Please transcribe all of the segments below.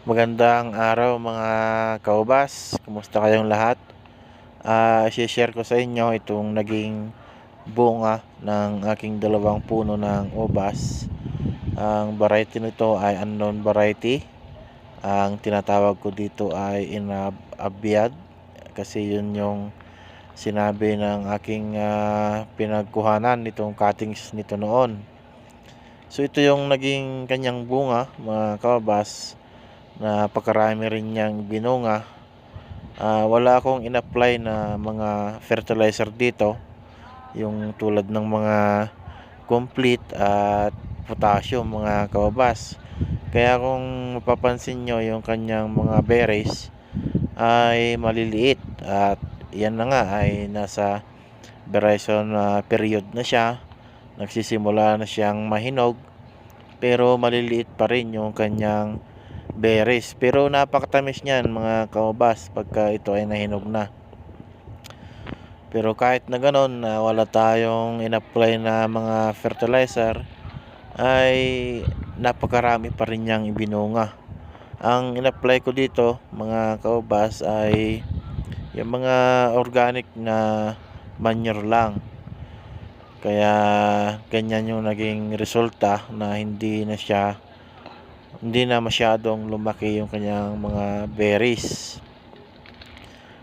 Magandang araw mga kaubas. Kumusta kayong lahat? Ah, i-share ko sa inyo itong naging bunga ng aking dalawang puno ng ubas. Ang variety nito ay unknown variety. Ang tinatawag ko dito ay inabiad kasi yun yung sinabi ng aking ah, pinagkuhanan nitong cuttings nito noon. So ito yung naging kanyang bunga mga kaubas napakarami rin niyang binunga. Ah, wala akong in-apply na mga fertilizer dito, yung tulad ng mga complete at potassium mga kababas. Kaya kung mapapansin nyo yung kanyang mga berries ay maliliit at yan na nga ay nasa verizon ah, period na siya. Nagsisimula na siyang mahinog pero maliliit pa rin yung kanyang berries. Pero napakatamis niyan mga kaubas pagka ito ay nahinog na. Pero kahit na ganon na wala tayong in-apply na mga fertilizer ay napakarami pa rin niyang ibinunga. Ang in-apply ko dito mga kaubas ay yung mga organic na manure lang. Kaya ganyan yung naging resulta na hindi na siya hindi na masyadong lumaki yung kanyang mga berries.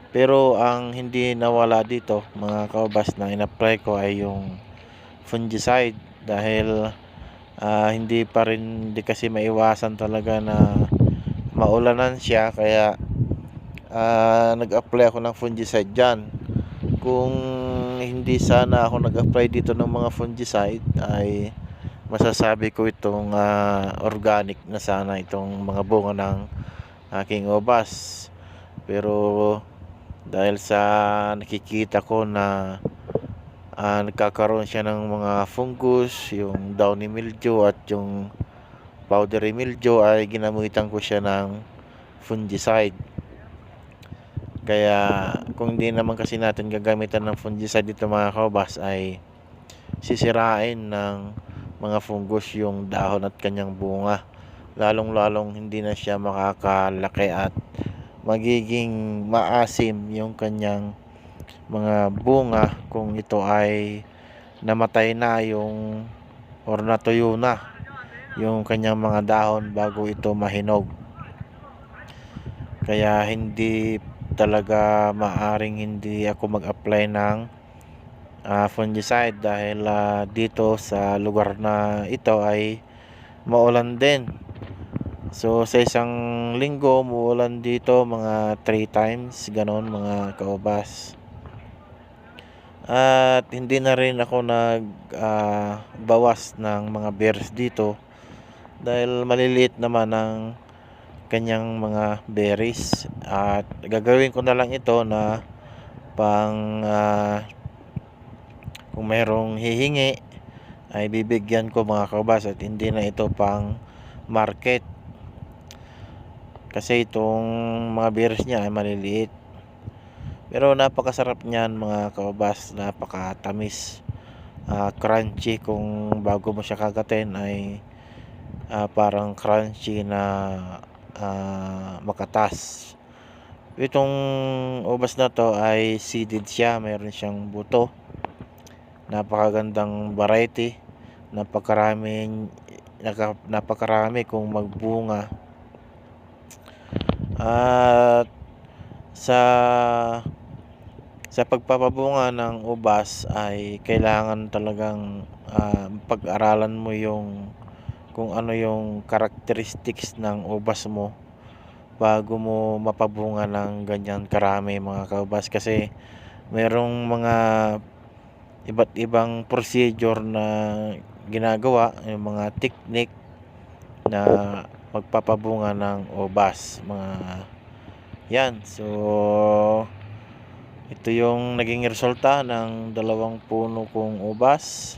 Pero ang hindi nawala dito mga kaubas na in-apply ko ay yung fungicide dahil uh, hindi pa rin hindi kasi maiwasan talaga na maulanan siya kaya uh, nag-apply ako ng fungicide dyan. Kung hindi sana ako nag-apply dito ng mga fungicide ay masasabi ko itong uh, organic na sana itong mga bunga ng aking obas. Pero dahil sa nakikita ko na uh, nagkakaroon siya ng mga fungus yung downy mildew at yung powdery mildew ay ginamitan ko siya ng fungicide. Kaya kung hindi naman kasi natin gagamitan ng fungicide dito mga kaubas ay sisirain ng mga fungus yung dahon at kanyang bunga. Lalong lalong hindi na siya makakalaki at magiging maasim yung kanyang mga bunga kung ito ay namatay na yung or natuyo na yung kanyang mga dahon bago ito mahinog. Kaya hindi talaga maaring hindi ako mag-apply ng uh, fungicide dahil uh, dito sa lugar na ito ay maulan din. So sa isang linggo muulan dito mga 3 times ganon mga kaubas. At hindi na rin ako nag uh, bawas ng mga bears dito dahil maliliit naman ang kanyang mga berries. At gagawin ko na lang ito na pang uh, kung mayroong hihingi ay bibigyan ko mga kabas at hindi na ito pang market. Kasi itong mga beers niya ay maliliit. Pero napakasarap niyan mga kabas napakatamis. Uh, crunchy kung bago mo siya kagatin ay uh, parang crunchy na uh, makatas. Itong ubas na to ay seeded siya mayroon siyang buto napakagandang variety. Napakaraming napakarami kung magbunga. At sa sa pagpapabunga ng ubas ay kailangan talagang uh, pag-aralan mo yung kung ano yung characteristics ng ubas mo bago mo mapabunga ng ganyan karami mga kaubas. Kasi merong mga iba't ibang procedure na ginagawa yung mga technique na magpapabunga ng obas mga yan. So ito yung naging resulta ng dalawang puno kong ubas